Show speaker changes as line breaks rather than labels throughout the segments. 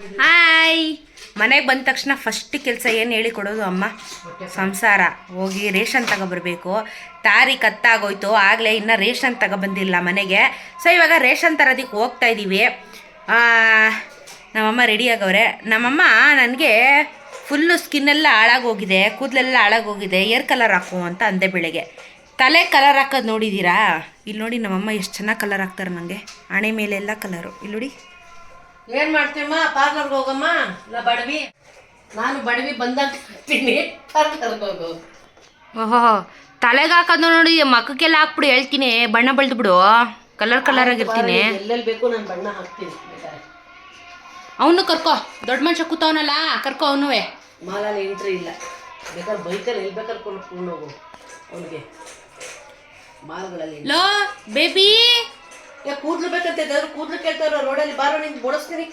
Hi ಮನೆಗೆ ಬಂದ ತಕ್ಷಣ ಫಸ್ಟ್ ಕೆಲಸ ಏನು ಹೇಳಿ ಕೊಡೋದು ಅಮ್ಮ? ಸಂಸಾರ. ಹೋಗಿ ರೇಷನ್ ತಗೊಬರ್ಬೇಕು. ತಾರೀಖ್ ಹತ್ತಾಗೋಯ್ತು. ಆಗಲೇ ಇನ್ನು ರೇಷನ್ ತಗೊಬಂದಿಲ್ಲ ಮನೆಗೆ. ಸೊ ಇವಾಗ ರೇಷನ್ ತರೋದಕ್ಕೆ ಹೋಗ್ತಾ ಇದ್ದೀವಿ ನಮ್ಮಮ್ಮ ರೆಡಿ ಆಗವ್ರೆ. ನಮ್ಮಮ್ಮ ನನಗೆ ಫುಲ್ಲು ಸ್ಕಿನ್ನೆಲ್ಲ ಹಾಳಾಗೋಗಿದೆ. ಕೂದಲೆಲ್ಲ ಹಾಳಾಗೋಗಿದೆ. ಏರ್ ಕಲರ್ ಹಾಕು ಅಂತ ಅಂದೆ ಬೆಳಗ್ಗೆ. ತಲೆ ಕಲರ್ ಹಾಕೋದು ನೋಡಿದ್ದೀರಾ ಇಲ್ಲಿ ನೋಡಿ ನಮ್ಮಮ್ಮ ಎಷ್ಟು ಚೆನ್ನಾಗಿ ಕಲರ್ ಹಾಕ್ತಾರೆ ನನಗೆ ಹಣೆ ಮೇಲೆಲ್ಲ ಕಲರು ಇಲ್ಲಿ ನೋಡಿ.
ಏನ್ ಮಾಡ್ತೀವಮ್ಮ ಪಾರ್ಲರ್ಗೆ ಹೋಗಮ್ಮ? ಇಲ್ಲ ಬಡವಿ. ನಾನು ಬಡವಿ ಬಂದಾಗ ಹಾಕ್ತೀನಿ ಪಾರ್ಲರ್ಗೆ ಹೋಗು.
ಓಹೋ ತಲೆಗೆ ಹಾಕೋದು ನೋಡಿ ಮಕ್ಕಕ್ಕೆಲ್ಲ ಹಾಕ್ಬಿಡು ಹೇಳ್ತೀನಿ. ಬಣ್ಣ ಬಳ್ದು ಬಿಡು ಕಲರ್ ಕಲರ್ ಆಗಿರ್ತೀನಿ.
ಎಲ್ಲೆಲ್ಲಿ ಬೇಕು ನಾನು ಬಣ್ಣ ಹಾಕ್ತೀನಿ.
ಅವನು ಕರ್ಕೋ. ದೊಡ್ಡ ಮನುಷ್ಯ ಕೂತವನಲ್ಲ ಕರ್ಕೋ ಅವನು
ಮಾಲಲ್ಲಿ ಎಂಟ್ರಿ ಇಲ್ಲ. ಬೇಕಾದ್ರೆ ಬೈಕಲ್ಲಿ ಎಲ್ಲಿ ಬೇಕಾದ್ರೆ ಕೊಂಡು ಹೋಗು ಅವನಿಗೆ. ಮಾಲ್ಗಳಲ್ಲಿ
ಲೋ ಬೇಬಿ.
ಏ ಕೂದಲು ಬೇಕಂತ ಇದ್ದಾದ್ರೆ ಕೂದಲು ಕೇಳ್ತಾರ ರೋಡಲ್ಲಿ ಬಾರೋ ನಿಂಗೆ ಬೋಡಿಸ್ತೀನಿ.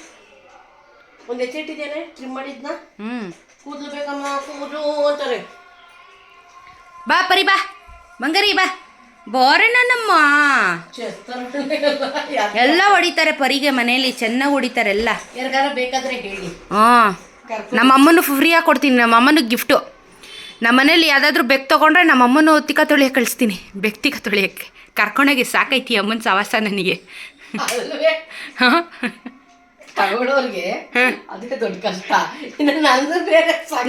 ಒಂದು ಇದೇನೆ ಟ್ರಿಮ್ ಮಾಡಿದ್ನ. ಕೂದ್ಲು ಬೇಕಮ್ಮ ಕೂದಲು ಅಂತಾರೆ.
ಬಾ ಪರಿ ಬಾ. ಮಂಗರಿ ಬಾ. ಬೋರಣ್ಣ ನಮ್ಮ ಎಲ್ಲ ಹೊಡಿತಾರೆ ಪರಿಗೆ ಮನೆಯಲ್ಲಿ ಚೆನ್ನಾಗಿ ಹೊಡಿತಾರೆ ಎಲ್ಲ.
ಯಾರಿಗಾರ ಬೇಕಾದ್ರೆ ಹೇಳಿ.
ಹಾಂ ನಮ್ಮ ಅಮ್ಮನ ಆಗಿ ಕೊಡ್ತೀನಿ ನಮ್ಮ ಅಮ್ಮನಿಗೆ ಗಿಫ್ಟು ನಮ್ಮ ಮನೇಲಿ ಯಾವುದಾದ್ರೂ ಬೆಕ್ ತೊಗೊಂಡ್ರೆ ನಮ್ಮ ಅಮ್ಮನ ತಿಕ್ಕ ತೊಳಿಯಕ್ಕೆ ಕಳಿಸ್ತೀನಿ ಬೆಕ್ ತಿಕ್ಕ ತೊಳಿಯೋಕ್ಕೆ. ಕರ್ಕೊಂಡೋಗಿ ಸಾಕೈತಿ ಅಮ್ಮನ ಸವಾಸ ನನಗೆ.
ತಗೊಳ್ಳೋರ್ಗೆ ಅದಕ್ಕೆ ದೊಡ್ಡ ಕಷ್ಟ.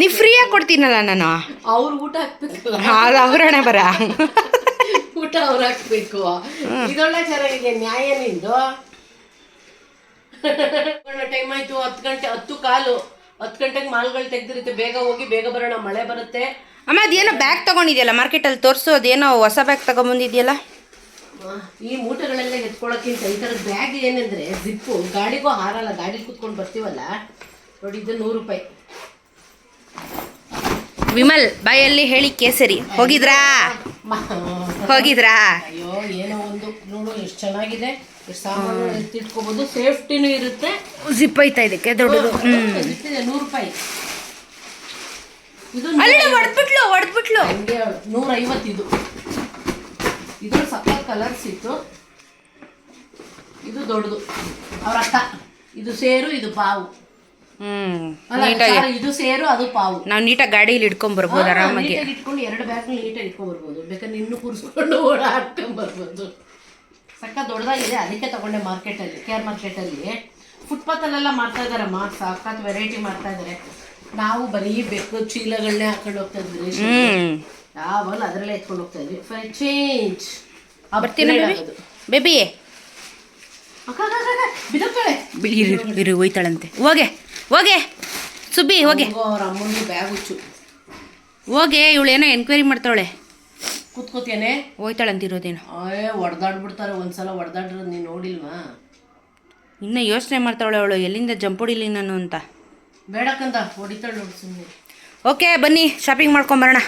ನೀ ಫ್ರೀಯಾಗಿ ಕೊಡ್ತೀನಲ್ಲ ನಾನು?
ಅವ್ರ ಊಟ ಹಾಕ್ಬೇಕಲ್ಲ?
ಅವರಣೆ ಬರ.
ಊಟ ಅವ್ರು ಹಾಕ್ಬೇಕು. ಇದೊಳ್ಳೆ ಚೆನ್ನಾಗಿದೆ ನ್ಯಾಯ ನಿಂದು. ಟೈಮ್ ಆಯ್ತು ಹತ್ತು ಗಂಟೆ ಹತ್ತು ಕಾಲು ಹತ್ತು ಗಂಟೆಗೆ ಮಾಲ್ಗಳು ತೆಗ್ದಿರುತ್ತೆ. ಬೇಗ ಹೋಗಿ ಬೇಗ ಬರೋಣ ಮಳೆ ಬರುತ್ತೆ.
ಅಮ್ಮ ಅದೇನೋ ಬ್ಯಾಗ್ ತಗೊಂಡಿದ್ಯಲ್ಲ ಮಾರ್ಕೆಟಲ್ಲಿ ತೋರಿಸು ಅದೇನೋ ಹೊಸ ಬ್ಯಾಗ್ ತಗೊಂಬಂದಿದ್ಯಲ್ಲ?
ಈ ಮೂಟೆಗಳೆಲ್ಲ ಎತ್ಕೊಳ್ಳೋಕ್ಕಿಂತ ಈ ಥರದ ಬ್ಯಾಗ್ ಏನಂದ್ರೆ ಜಿಪ್ಪು ಗಾಡಿಗೂ ಹಾರಲ್ಲ ಗಾಡಿ ಕೂತ್ಕೊಂಡು ಬರ್ತೀವಲ್ಲ? ನೋಡಿ ಇದು ನೂರು ರೂಪಾಯಿ.
ವಿಮಲ್ ಬಾಯಲ್ಲಿ ಹೇಳಿ ಕೇಸರಿ. ಹೋಗಿದ್ರಾ? ಹೋಗಿದ್ರಾ?
ಅಯ್ಯೋ ಏನೋ ಒಂದು ನೋಡು ಎಷ್ಟು ಚೆನ್ನಾಗಿದೆ. ಸಾಮಾನು ಎತ್ತಿಟ್ಕೋಬಹುದು ಸೇಫ್ಟಿನೂ ಇರುತ್ತೆ.
ಜಿಪ್ ಐತಾ ಇದಕ್ಕೆ? ದೊಡ್ಡದು.
ಇಷ್ಟಿದೆ ನೂರು ರೂಪಾಯಿ. ಇದು
ಅಲ್ಲಿ ಹೊಡೆದ್ಬಿಟ್ಲು ಹೊಡೆದ್ಬಿಟ್ಲು
ನೂರೈವತ್ತು ಇದು. ಇದು ಸಪ್ಪ ಕಲರ್ಸ್ ಇತ್ತು. ಇದು ದೊಡ್ಡದು. ಅವ್ರ ಅಕ್ಕ. ಇದು ಸೇರು ಇದು ಪಾವು.
ಹ್ಮ್
ಅಲ್ಲ
ನೀಟಾಗಿ.
sorry, ಇದು ಸೇರು ಅದು ಪಾವು.
ನಾವು ನೀಟಾಗಿ ಗಾಡಿಯಲ್ಲಿ ಇಟ್ಕೊಂಡ್ ಬರ್ಬೋದು ಆರಾಮಾಗಿ.
ನೀಟಾಗಿ ಇಟ್ಕೊಂಡು ಎರಡು ಬ್ಯಾಗ್ ನೀಟಾಗಿ ಇಟ್ಕೊಂಡ್ ಬರ್ಬೋದು. ಬೇಕಾದ್ರೆ ಇನ್ನು ಕೂರಿಸ್ಕೊಂಡು ಓಡಾಡ್ಕೊಂಡ್ ಬರ್ಬೋದು. ಸಕ್ಕ ದೊಡ್ಡದಾಗಿದೆ. ಅದಕ್ಕೆ ತಗೊಂಡೆ ಮಾರ್ಕೆಟಲ್ಲಿ ಕೇರ್ ಮಾರ್ಕೆಟಲ್ಲಿ ಫುಟ್ಪಾತಲ್ಲೆಲ್ಲ ಮಾಡ್ತಾ ಇದಾರಮ್ಮ ಸಖತ್ ವೆರೈಟಿ ಮಾಡ್ತಾ ಇದ್ದಾರೆ. ನಾವು ಬರೀ ಬೆಕ್ಕು ಚೀಲಗಳನ್ನೇ ಹಾಕೊಂಡು ಹೋಗ್ತಾ ಇದ್ವಿ
ಹ್ಮ್.
ಯಾವಲ್ಲ ಅದರಲ್ಲೇ ಎತ್ಕೊಂಡು ಹೋಗ್ತಾ ಇದ್ವಿ. For change
baby? ಇರು ಇರು ಹೋಯ್ತಾಳಂತೆ. ಹೋಗೆ ಹೋಗೆ. ಸುಬ್ಬಿ ಹೋಗೆ.
ಅವ್ರ ಅಮ್ಮನಿಗೆ ಬ್ಯಾಗ್ ಹುಚ್ಚು.
ಹೋಗೆ ಇವಳೇನೋ ಎನ್ಕ್ವೈರಿ ಮಾಡ್ತಾಳೆ
ಕೂತ್ಕೋತೇನೆ
ಹೋಯ್ತಾಳಂತಿರೋದೇನು
ಅಯ್ಯ ಹೊಡೆದಾಡ್ಬಿಡ್ತಾರೆ ಒಂದ್ಸಲ ಹೊಡೆದಾಡಿರೋದು ನೀನು ನೋಡಿಲ್ವಾ?
ಇನ್ನು ಯೋಚನೆ ಮಾಡ್ತಾಳೆ ಅವಳು ಎಲ್ಲಿಂದ ಜಂಪ್ ಹೊಡಿಲಿ ನಾನು ಅಂತ.
ಬೇಡಕ್ಕಂತ ಹೊಡಿತಾಳೆ ಸುಮ್ಮನೆ
ಓಕೆ ಬನ್ನಿ ಶಾಪಿಂಗ್ ಮಾಡ್ಕೊಂಬರೋಣ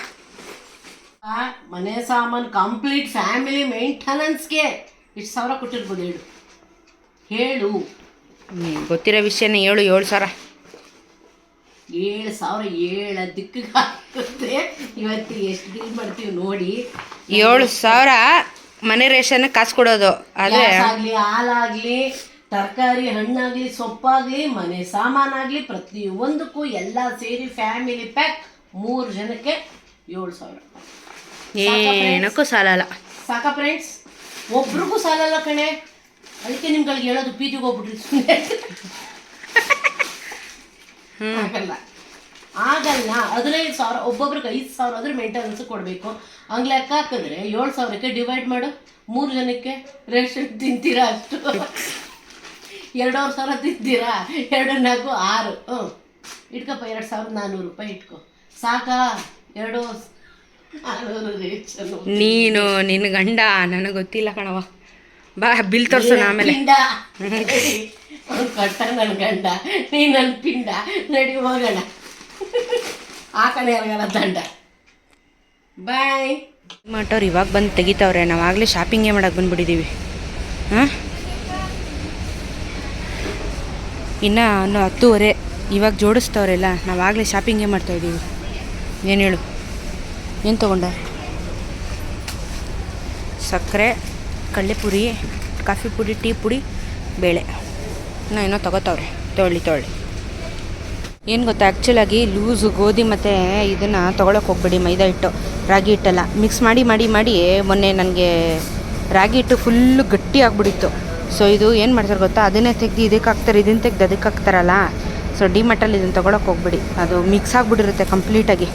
ಮನೆ ಸಾಮಾನು ಕಂಪ್ಲೀಟ್ ಫ್ಯಾಮಿಲಿ ಮೇಂಟೆನೆನ್ಸ್ಗೆ ಇಷ್ಟು ಸಾವಿರ ಕೊಟ್ಟಿರ್ಬೋದು ಹೇಳು. ಹೇಳು.
ಗೊತ್ತಿರೋ ವಿಷಯನೇ ಏಳು ಏಳು ಸಾವಿರ.
ಏಳು ಸಾವಿರ ಏಳು ದಿಕ್ಕಿಗೆ ಆಗುತ್ತೆ ಇವತ್ತು ಎಷ್ಟು ಡೀಲ್ ಮಾಡ್ತೀವಿ ನೋಡಿ.
ಏಳು ಸಾವಿರ ಮನೆ ರೇಷನ್ ಕಾಸು ಕೊಡೋದು.
ಅದೇ ಆಗಲಿ ಹಾಲಾಗ್ಲಿ ತರಕಾರಿ ಹಣ್ಣಾಗಲಿ ಸೊಪ್ಪಾಗಲಿ ಮನೆ ಸಾಮಾನಾಗಲಿ ಪ್ರತಿಯೊಂದಕ್ಕೂ ಎಲ್ಲ ಸೇರಿ ಫ್ಯಾಮಿಲಿ ಪ್ಯಾಕ್ ಮೂರು ಜನಕ್ಕೆ ಏಳು ಸಾವಿರ.
ಏನಕ್ಕೂ ಸಾಲಲ್ಲ.
ಸಾಕ ಫ್ರೆಂಡ್ಸ್ ಒಬ್ರಿಗೂ ಸಾಲಲ್ಲ ಕಣೆ. ಅದಕ್ಕೆ ನಿಮ್ಗಳಿಗೆ ಹೇಳೋದು ಪಿ ಜಿಗೆ ಹೋಗ್ಬಿಟ್ರಿ ಸುಮ್ಮನೆ ಆಗಲ್ಲ. ಆಗಲ್ಲ. ಹದಿನೈದು ಸಾವಿರ ಒಬ್ಬೊಬ್ರಿಗೆ ಐದು ಸಾವಿರ ಆದ್ರೆ ಮೇಂಟೆನೆನ್ಸ್ ಕೊಡಬೇಕು. ಹಂಗೆ ಲೆಕ್ಕ ಹಾಕಿದ್ರೆ ಏಳು ಸಾವಿರಕ್ಕೆ ಡಿವೈಡ್ ಮಾಡು. ಮೂರು ಜನಕ್ಕೆ ರೇಷನ್ ತಿಂತೀರಾ ಅಷ್ಟು. ಎರಡೂವರೆ ಸಾವಿರ ತಿಂತೀರಾ? ಎರಡು ನಾಲ್ಕು ಆರು. ಹ್ಞೂ ಇಟ್ಕೊಪ್ಪ ಎರಡು ಸಾವಿರದ ನಾನ್ನೂರು ರೂಪಾಯಿ ಇಟ್ಕೊ. ಸಾಕಾ? ಎರಡು
ನೀನು ನಿನ್ನ ಗಂಡ ನನಗೆ ಗೊತ್ತಿಲ್ಲ ಕಣವ ಬಾ ಬಿಲ್ ತೋರ್ಸೋಣ ಆಮೇಲೆ.
ಕಟ್ಟ ನನ್ನ ಗಂಡ. ನೀ ನನ್ನ ಪಿಂಡ. ನಡಿ ಹೋಗೋಣ. ಹಾಕಣೆ ಯಾರಿಗಾರ ದಂಡ. ಬಾಯ್.
ಮಟ್ಟವ್ರು ಇವಾಗ ಬಂದು ತೆಗಿತಾವ್ರೆ. ನಾವು ಆಗಲೇ ಶಾಪಿಂಗೇ ಮಾಡಕ್ಕೆ ಬಂದ್ಬಿಟ್ಟಿದ್ದೀವಿ ಹಾಂ? ಇನ್ನು ಇನ್ನು ಹತ್ತುವರೆ. ಇವಾಗ ಜೋಡಿಸ್ತವ್ರೆಲ್ಲ ನಾವು ಆಗಲೇ ಶಾಪಿಂಗೇ ಮಾಡ್ತಾಯಿದ್ದೀವಿ ಏನು ಹೇಳು? ಏನು ತೊಗೊಂಡೆ? ಸಕ್ಕರೆ ಕಡಲೆಪುರಿ ಕಾಫಿ ಪುಡಿ ಟೀ ಪುಡಿ ಬೇಳೆ. ನಾ ಏನೋ ತೊಗೋತಾವ್ರೆ. ತೊಗೊಳ್ಳಿ ತೊಗೊಳ್ಳಿ ಏನು ಗೊತ್ತಾ ಆ್ಯಕ್ಚುಲಾಗಿ ಲೂಸು ಗೋಧಿ ಮತ್ತು ಇದನ್ನು ತೊಗೊಳಕ್ಕೆ ಹೋಗ್ಬೇಡಿ ಮೈದಾ ಹಿಟ್ಟು ರಾಗಿ ಹಿಟ್ಟೆಲ್ಲ. ಮಿಕ್ಸ್ ಮಾಡಿ ಮಾಡಿ ಮಾಡಿ ಮೊನ್ನೆ ನನಗೆ ರಾಗಿ ಹಿಟ್ಟು ಫುಲ್ಲು ಗಟ್ಟಿ ಆಗಿಬಿಡಿತ್ತು ಸೊ ಇದು ಏನು ಮಾಡ್ತಾರೆ ಗೊತ್ತಾ ಅದನ್ನೇ ತೆಗ್ದು ಇದಕ್ಕೆ ಹಾಕ್ತಾರೆ ಇದನ್ನು ತೆಗ್ದು ಅದಕ್ಕೆ ಹಾಕ್ತಾರಲ್ಲ ಸೊ ಡಿ ಮಟ್ಟಲ್ಲಿ ಇದನ್ನು ತೊಗೊಳಕ್ಕೆ ಹೋಗ್ಬೇಡಿ. ಅದು ಮಿಕ್ಸ್ ಆಗಿಬಿಟ್ಟಿರುತ್ತೆ ಕಂಪ್ಲೀಟಾಗಿ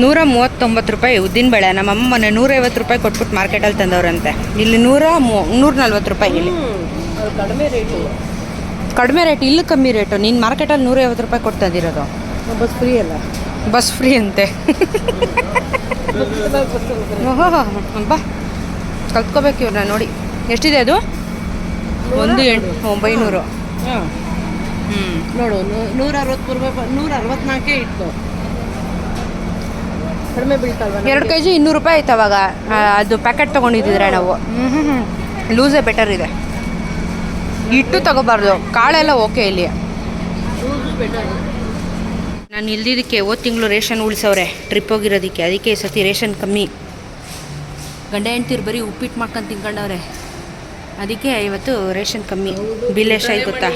ನೂರ ಮೂವತ್ತೊಂಬತ್ತು ರೂಪಾಯಿ ಉದ್ದಿನಬೇಳೆ ನಮ್ಮಮ್ಮ ಮೊನ್ನೆ ನೂರೈವತ್ತು ರೂಪಾಯಿ ಕೊಟ್ಬಿಟ್ಟು ಮಾರ್ಕೆಟಲ್ಲಿ ತಂದವ್ರಂತೆ. ಇಲ್ಲಿ ನೂರ ಮೂ ನೂರ ನಲ್ವತ್ತು ರೂಪಾಯಿ ಇಲ್ಲಿ.
ಕಡಿಮೆ ರೇಟು.
ಕಡಿಮೆ ರೇಟ್ ಇಲ್ಲಿ ಕಮ್ಮಿ ರೇಟು. ನೀನು ಮಾರ್ಕೆಟಲ್ಲಿ ನೂರೈವತ್ತು ರೂಪಾಯಿ ಕೊಟ್ಟು ತಂದಿರೋದು
ಬಸ್ ಫ್ರೀ ಅಲ್ಲ.
ಬಸ್ ಫ್ರೀ ಅಂತೆ. ಓಹೋ ಬಾ ಕಲ್ತ್ಕೋಬೇಕು ಇವ್ರನ್ನ ನೋಡಿ. ಎಷ್ಟಿದೆ ಅದು? ಒಂದು ಎಂಟು ಒಂಬೈನೂರು. ಹ್ಞೂ
ನೋಡು ನೂರ ಅರವತ್ತು ರೂಪಾಯಿ ನೂರ ಅರವತ್ನಾಲ್ಕೇ ಇತ್ತು. ಕಡಿಮೆ
ಎರಡು ಕೆ ಜಿ ಇನ್ನೂರು ರೂಪಾಯಿ ಆಯ್ತು ಅವಾಗ. ಅದು ಪ್ಯಾಕೆಟ್ ತೊಗೊಂಡಿದ್ದಿದ್ರೆ ನಾವು. ಹ್ಮ್, ಹ್ಮ್, ಲೂಸೇ ಬೆಟರ್ ಇದೆ. ಇಟ್ಟು ತಗೋಬಾರ್ದು. ಕಾಳೆಲ್ಲ ಓಕೆ ಇಲ್ಲಿ. ನಾನು ಇಲ್ದಿದ್ದಕ್ಕೆ ಓದ್ ತಿಂಗಳು ರೇಷನ್ ಉಳಿಸವ್ರೆ. ಟ್ರಿಪ್ ಹೋಗಿರೋದಕ್ಕೆ. ಅದಕ್ಕೆ ಈ ಸತಿ ರೇಷನ್ ಕಮ್ಮಿ. ಗಂಡ ಹೆಂಡ್ತಿರು ಬರೀ ಉಪ್ಪಿಟ್ಟು ಮಾಡ್ಕೊಂಡು ತಿನ್ಕೊಂಡವ್ರೆ. ಅದಕ್ಕೆ ಇವತ್ತು ರೇಷನ್ ಕಮ್ಮಿ. ಬಿಲ್ ಎಷ್ಟಾಯ್ತು ಗೊತ್ತಾ?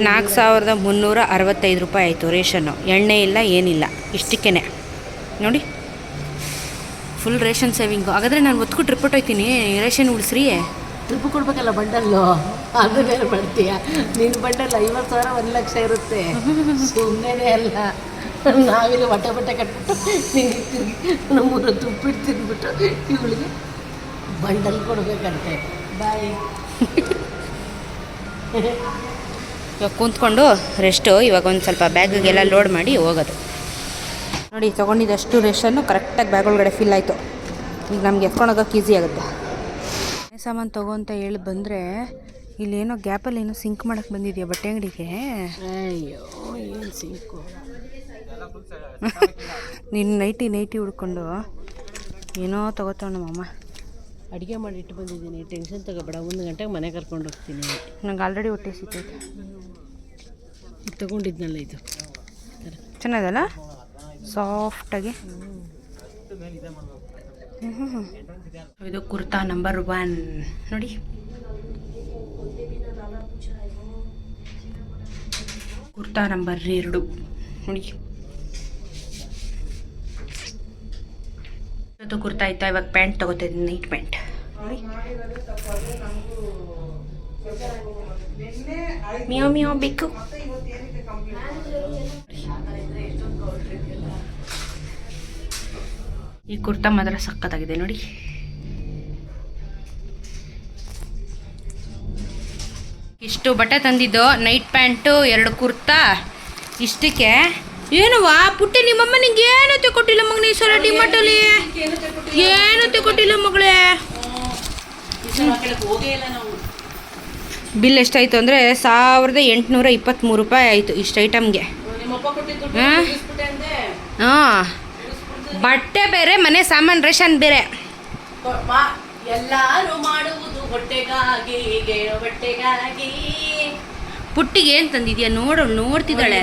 ನಾಲ್ಕು ಸಾವಿರದ ಮುನ್ನೂರ ಅರವತ್ತೈದು ರೂಪಾಯಿ ಆಯಿತು ರೇಷನ್ನು. ಎಣ್ಣೆ ಇಲ್ಲ ಏನಿಲ್ಲ. ಇಷ್ಟಕ್ಕೇ ನೋಡಿ. ಫುಲ್ ರೇಷನ್ ಸೇವಿಂಗು ಹಾಗಾದರೆ ನಾನು ಒತ್ಕೊಟ್ಟು ರಿಪೋರ್ಟ್ ಹೋಯ್ತೀನಿ ರೇಷನ್ ಉಳಿಸ್ರಿ.
ಟ್ರಿಪ್ ಕೊಡ್ಬೇಕಲ್ಲ ಬಂಡಲ್ಲು? ಅದು ಬೇರೆ ಬರ್ತೀಯ ನಿನ್ನ ಬಂಡಲ್ ಐವತ್ತು ಸಾವಿರ ಒಂದು ಲಕ್ಷ ಇರುತ್ತೆ. ಸುಮ್ಮನೆ ಅಲ್ಲ. ನಾವಿಲ್ಲಿ ಹೊಟ್ಟೆ ಬಟ್ಟೆ ಕಟ್ಬಿಟ್ಟು ನಿಂಗೆ ತಿರುಗಿ ನಮ್ಮೂರ ತುಪ್ಪಿಟ್ಟು ತಿಂದ್ಬಿಟ್ಟು ಇವಳಿಗೆ ಬಂಡಲ್ ಕೊಡಬೇಕಂತೆ. ಬಾಯ್
ಇವಾಗ ಕೂತ್ಕೊಂಡು ರೆಸ್ಟು ಇವಾಗ ಒಂದು ಸ್ವಲ್ಪ ಬ್ಯಾಗಿಗೆಲ್ಲ ಲೋಡ್ ಮಾಡಿ ಹೋಗೋದು. ನೋಡಿ ತೊಗೊಂಡಿದ್ದಷ್ಟು ರೇಷನ್ನು ಕರೆಕ್ಟಾಗಿ ಬ್ಯಾಗ್ ಒಳಗಡೆ ಫಿಲ್ ಆಯಿತು. ಈಗ ನಮ್ಗೆ ಎತ್ಕೊಳೋದಕ್ಕೆ ಈಸಿ ಆಗುತ್ತೆ. ಮನೆ ಸಾಮಾನು ತಗೋ ಅಂತ ಹೇಳಿ ಬಂದರೆ ಇಲ್ಲೇನೋ ಗ್ಯಾಪಲ್ಲಿ ಏನೋ ಸಿಂಕ್ ಮಾಡೋಕ್ಕೆ ಬಂದಿದೆಯಾ ಬಟ್ಟೆ ಅಂಗಡಿಗೆ?
ಅಯ್ಯೋ ಏನು ಸಿಂಕು
ನೀನು ನೈಟಿ ನೈಟಿ ಹುಡ್ಕೊಂಡು ಏನೋ ತಗೋತಾವ ನಮ್ಮಮ್ಮ
ಅಡುಗೆ ಮಾಡಿ ಇಟ್ಟು ಬಂದಿದ್ದೀನಿ. ಟೆನ್ಷನ್ ತಗೋಬೇಡ. ಒಂದು ಗಂಟೆಗೆ ಮನೆ ಕರ್ಕೊಂಡು ಹೋಗ್ತೀನಿ.
ನಂಗೆ ಆಲ್ರೆಡಿ ಹೊಟ್ಟೆ ಸಿಕ್ಕೈತೆ
ಇದು ತೊಗೊಂಡಿದ್ನಲ್ಲ ಇದು.
ಚೆನ್ನಾಗಲ್ಲ ಸಾಫ್ಟಾಗಿ. ಇದು ಕುರ್ತಾ ನಂಬರ್ ಒನ್. ನೋಡಿ. ಕುರ್ತಾ ನಂಬರ್ ಎರಡು. ನೋಡಿ. ಇವತ್ತು ಕುರ್ತಾ ಆಯ್ತಾ ಇವಾಗ ಪ್ಯಾಂಟ್ ತಗೋತಾ ಇದ್ದೀನಿ ನೈಟ್ ಪ್ಯಾಂಟ್. ಮಿಯೋ ಮಿಯೋ ಬೇಕು. ಈ ಕುರ್ತಾ ಮಾತ್ರ ಸಖತ್ತಾಗಿದೆ ನೋಡಿ. ಇಷ್ಟು ಬಟ್ಟೆ ತಂದಿದ್ದು ನೈಟ್ ಪ್ಯಾಂಟು ಎರಡು ಕುರ್ತಾ ಇಷ್ಟಕ್ಕೆ. ಏನುವಾ ಪುಟ್ಟಿ ನಿಮ್ಮಮ್ಮ ನಿಂಗೆ ಏನು ತಗೊಟ್ಟಿಲ್ಲ ಮಗ ನೀ ಸಲ ಡಿಮಾರ್ಟಲ್ಲಿ? ಏನು ತಗೊಟ್ಟಿಲ್ಲ ಮಗಳೇ? ಬಿಲ್ ಎಷ್ಟಾಯಿತು ಅಂದರೆ ಸಾವಿರದ ಎಂಟುನೂರ ಇಪ್ಪತ್ತ್ಮೂರು ರೂಪಾಯಿ ಆಯಿತು ಇಷ್ಟು ಐಟಮ್ಗೆ. ಹಾಂ? ಹಾಂ. ಬಟ್ಟೆ ಬೇರೆ ಮನೆ ಸಾಮಾನು ರೇಷನ್ ಬೇರೆ.
ಎಲ್ಲಾರು ಮಾಡುವುದು ಹೊಟ್ಟೆಗಾಗಿ ಬಟ್ಟೆಗಾಗಿ. ಹೊಟ್ಟೆಗಾಗಿ
ಪುಟ್ಟಿಗೆ ಏನು ತಂದಿದ್ಯಾ? ನೋಡು ನೋಡ್ತಿದ್ದಾಳೆ.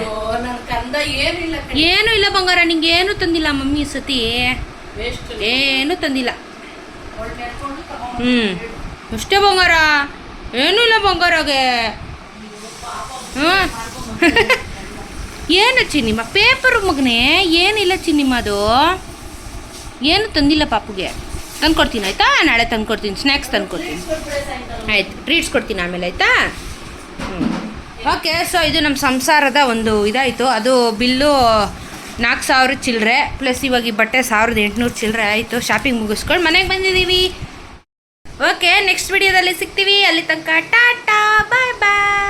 ಏನು ಇಲ್ಲ ಬಂಗಾರ ನಿಂಗೆ ಏನು ತಂದಿಲ್ಲ ಮಮ್ಮಿ ಸತಿ. ಏನು ತಂದಿಲ್ಲ. ಹ್ಞೂ ಅಷ್ಟೇ ಬಂಗಾರ? ಏನೂ ಇಲ್ಲ ಬಂಗಾರಾಗೆ. ಹ್ಞೂ ಏನು ಚಿನ್ನಿಮ್ಮ ಪೇಪರ್ ಮಗನೇ? ಏನಿಲ್ಲ ಚಿನ್ನಿಮ್ಮ ಅದು? ಏನು ತಂದಿಲ್ಲ ಪಾಪುಗೆ. ತಂದ್ಕೊಡ್ತೀನಿ, ಆಯಿತಾ? ನಾಳೆ ತಂದ್ಕೊಡ್ತೀನಿ ಸ್ನ್ಯಾಕ್ಸ್ ತಂದ್ಕೊಡ್ತೀನಿ. ಆಯ್ತು ಟ್ರೀಟ್ಸ್ ಕೊಡ್ತೀನಿ ಆಮೇಲೆ, ಆಯಿತಾ? ಹ್ಞೂ ಓಕೆ ಸೊ ಇದು ನಮ್ಮ ಸಂಸಾರದ ಒಂದು ಇದಾಯಿತು. ಅದು ಬಿಲ್ಲು ನಾಲ್ಕು ಸಾವಿರ ಚಿಲ್ಲರೆ ಪ್ಲಸ್ ಇವಾಗ ಈ ಬಟ್ಟೆ ಸಾವಿರದ ಎಂಟುನೂರು ಚಿಲ್ಲರೆ ಆಯಿತು. ಶಾಪಿಂಗ್ ಮುಗಿಸ್ಕೊಂಡು ಮನೆಗೆ ಬಂದಿದ್ದೀವಿ ಓಕೆ ನೆಕ್ಸ್ಟ್ ವಿಡಿಯೋದಲ್ಲಿ ಸಿಗ್ತೀವಿ. ಅಲ್ಲಿ ತನಕ ಟಾಟಾ ಬಾಯ್ ಬಾಯ್